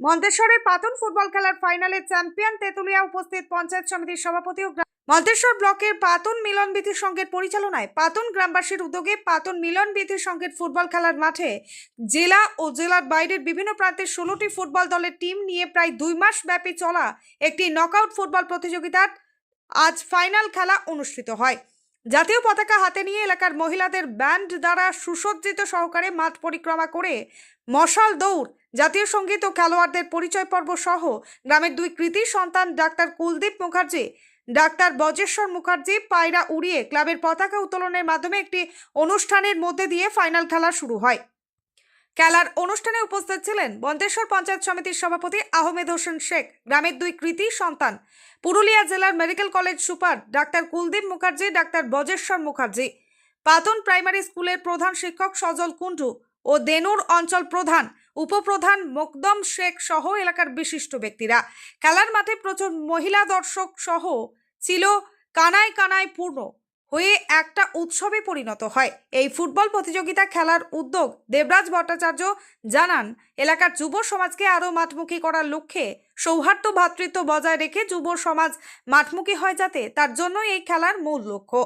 মন্তেশ্বরের পাতন football খেলার ফাইনালে champion Tetulia উপস্থিত পঞ্চায়েত সমিতির সভাপতি ও মন্তেশ্বর ব্লকের পাতন মিলন বিধি সংঘের পরিচালনায় পাতন গ্রামবাসীর উদ্যোগে পাতন মিলন বিধি সংঘের ফুটবল খেলার মাঠে জেলা ও জেলার বাইরের বিভিন্ন প্রান্তের ষোলোটি ফুটবল দলের টিম নিয়ে প্রায় দুই মাস ব্যাপী চলা একটি নকআউট ফুটবল প্রতিযোগিতার আজ ফাইনাল খেলা অনুষ্ঠিত হয়। জাতীয় পতাকা হাতে নিয়ে এলাকার মহিলাদের ব্যান্ড দ্বারা সুসজ্জিত সহকারে মাঠ পরিক্রমা করে মশাল দৌড় জাতীয় সংগীত ও খেলোয়াড়দের পরিচয় পর্ব সহ গ্রামের দুই কৃতি সন্তান ডাক্তার কুলদীপ মুখার্জি, ডাক্তার বজেশ্বর মুখার্জি পায়রা উড়িয়ে ক্লাবের পতাকা উত্তোলনের মাধ্যমে একটি অনুষ্ঠানের মধ্যে দিয়ে ফাইনাল খেলা শুরু হয়। খেলার অনুষ্ঠানে উপস্থিত ছিলেন বন্দেশ্বর পঞ্চায়েত সমিতির সভাপতি আহমেদ হোসেন শেখ, গ্রামের দুই কৃতি সন্তান পুরুলিয়া জেলার medical college super doctor Kuldeep Mukherjee, doctor Bajeshwar Mukherjee, Patan primary স্কুলের প্রধান শিক্ষক সজল কুণ্ডু ও দেনুর অঞ্চল প্রধান উপপ্রধান মোকদম শেখ সহ এলাকার বিশিষ্ট ব্যক্তিরা। খেলার মাঠে প্রচুর মহিলা দর্শক সহ ছিল, কানায় কানায় পূর্ণ হয়ে একটা উৎসবে পরিণত হয়। এই ফুটবল প্রতিযোগিতা খেলার উদ্যোগ দেবরাজ ভট্টাচার্য জানান, এলাকার যুব সমাজকে আরও মাঠমুখী করার লক্ষ্যে সৌহার্দ্য ভ্রাতৃত্ব বজায় রেখে যুব সমাজ মাঠমুখী হয় যাতে তার জন্য এই খেলার মূল লক্ষ্য।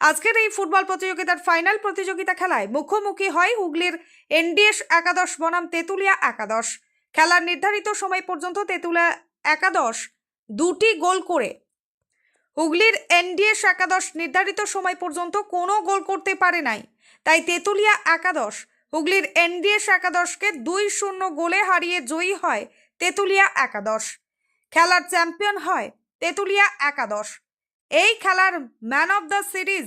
আজকের এই ফুটবল প্রতিযোগিতার ফাইনাল প্রতিযোগিতা খেলায় মুখোমুখি হয় হুগলির এনডিএস একাদশ, বনাম তেঁতুলিয়া একাদশ। খেলার নির্ধারিত সময় পর্যন্ত তেঁতুলিয়া একাদশ দুটি গোল করে। হুগলির এনডিএস একাদশ নির্ধারিত সময় পর্যন্ত কোনো গোল করতে পারে নাই। তাই তেঁতুলিয়া একাদশ, হুগলির এনডিএস একাদশকে দুই শূন্য গোলে হারিয়ে জয়ী হয় তেঁতুলিয়া একাদশ। খেলার চ্যাম্পিয়ন হয় তেঁতুলিয়া একাদশ। এই খেলার ম্যান অব দ্য সিরিজ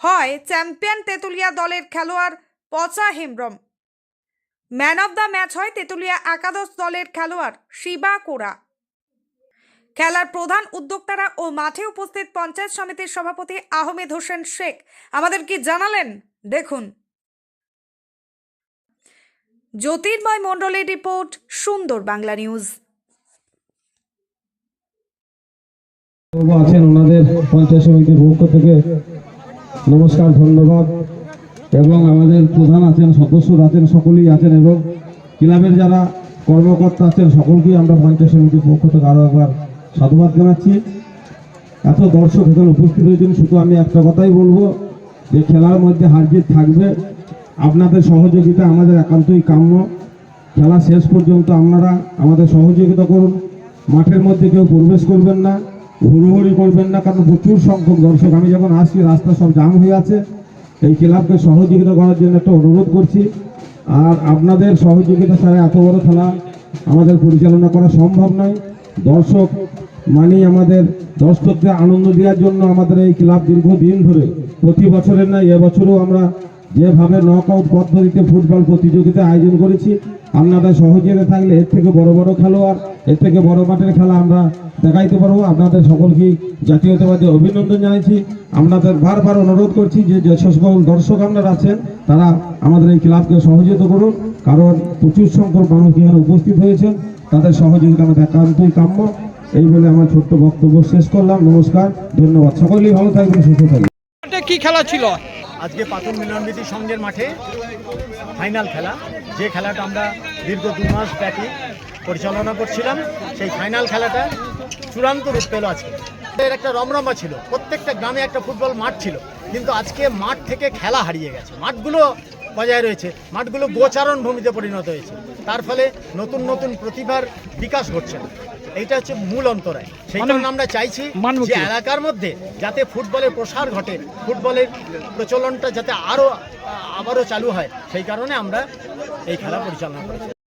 হয় চ্যাম্পিয়ন তেঁতুলিয়া দলের খেলোয়াড় Pacha Hembrom. Man of the match হয় তেঁতুলিয়া একাদশ দলের খেলোয়াড় শিবা কোরা। খেলার প্রধান উদ্যোক্তারা ও মাঠে উপস্থিত পঞ্চায়েত সমিতির সভাপতি আহমেদ হোসেন শেখ। আমাদের কি জানালেন? দেখুন। জ্যোতির্ময় মণ্ডলের রিপোর্ট, সুন্দর বাংলা নিউজ। আছেন ওনাদের পঞ্চায়েত সমিতির পক্ষ থেকে। নমস্কার, ধন্যবাদ। এবং আমাদের প্রধান আছেন, সদস্যরা আছেন, সকলেই আছেন এবং ক্লাবের যারা কর্মকর্তা আছেন, সকলকেই আমরা পঞ্চায়েত সমিতির পক্ষ থেকে আরও একবার সাধুবাদ জানাচ্ছি। এত দর্শক এখানে উপস্থিত হয়েছেন, শুধু আমি একটা কথাই বলব যে খেলার মধ্যে হার জিত থাকবে। আপনাদের সহযোগিতা আমাদের একান্তই কাম্য। খেলা শেষ পর্যন্ত আপনারা আমাদের সহযোগিতা করুন। মাঠের মধ্যে কেউ প্রবেশ করবেন না। হুড়োহুড়ি করবেন না, কারণ প্রচুর সংখ্যক দর্শক। আমি যখন আসছি, রাস্তা সব জাম হয়ে আছে। এই ক্লাবকে সহযোগিতা করার জন্য একটা অনুরোধ করছি। আর আপনাদের সহযোগিতা ছাড়া এত বড় খেলা আমাদের পরিচালনা করা সম্ভব নয়। দর্শক মানেই আমাদের দর্শকদের আনন্দ দেওয়ার জন্য আমাদের এই ক্লাব দীর্ঘদিন ধরে, প্রতি বছরের নয় এবছরও আমরা যেভাবে নক আউট পদ্ধতিতে ফুটবল প্রতিযোগিতা আয়োজন করেছি আপনাদের সহযোগিতা থাকলে এর থেকে বড় বড় খেলোয়াড়, এর থেকে বড় মাঠের খেলা আমরা দেখাইতে পারব। আপনাদের সকলকে জাতীয়তাবাদী অভিনন্দন জানাইছি। আপনাদের বারবার অনুরোধ করছি যে যে সকল দর্শক আপনারা আছেন, তারা আমাদের এই ক্লাবকে সহযোগিতা করুন। কারণ প্রচুর সংখ্যক মানুষ এখানে উপস্থিত হয়েছেন। তাদের সহযোগিতা আমাদের একান্তই কাম্য। এই বলে আমার ছোট্ট বক্তব্য শেষ করলাম। নমস্কার, ধন্যবাদ। সকলেই ভালো থাকবেন, সুস্থ থাকবেন। কি খেলা ছিল? আজকে পাতুন মিলনবিধি সংঘের মাঠে ফাইনাল খেলা। যে খেলাটা আমরা দীর্ঘ দু মাস ব্যাপী পরিচালনা করছিলাম, সেই ফাইনাল খেলাটা চূড়ান্ত রূপ পেল আজকে। এর একটা রমরমা ছিল, প্রত্যেকটা গ্রামে একটা ফুটবল মাঠ ছিল, কিন্তু আজকে মাঠ থেকে খেলা হারিয়ে গেছে। মাঠগুলো বজায় রয়েছে, মাঠগুলো গোচারণ ভূমিতে পরিণত হয়েছে। তার ফলে নতুন নতুন প্রতিভার বিকাশ ঘটছে না। এইটা হচ্ছে মূল অন্তরায়। সেই কারণে জন্য আমরা চাইছি যে এলাকার মধ্যে যাতে ফুটবলের প্রসার ঘটে ফুটবলের প্রচলনটা যাতে আরও আবারও চালু হয় সেই কারণে আমরা এই খেলা পরিচালনা করেছি।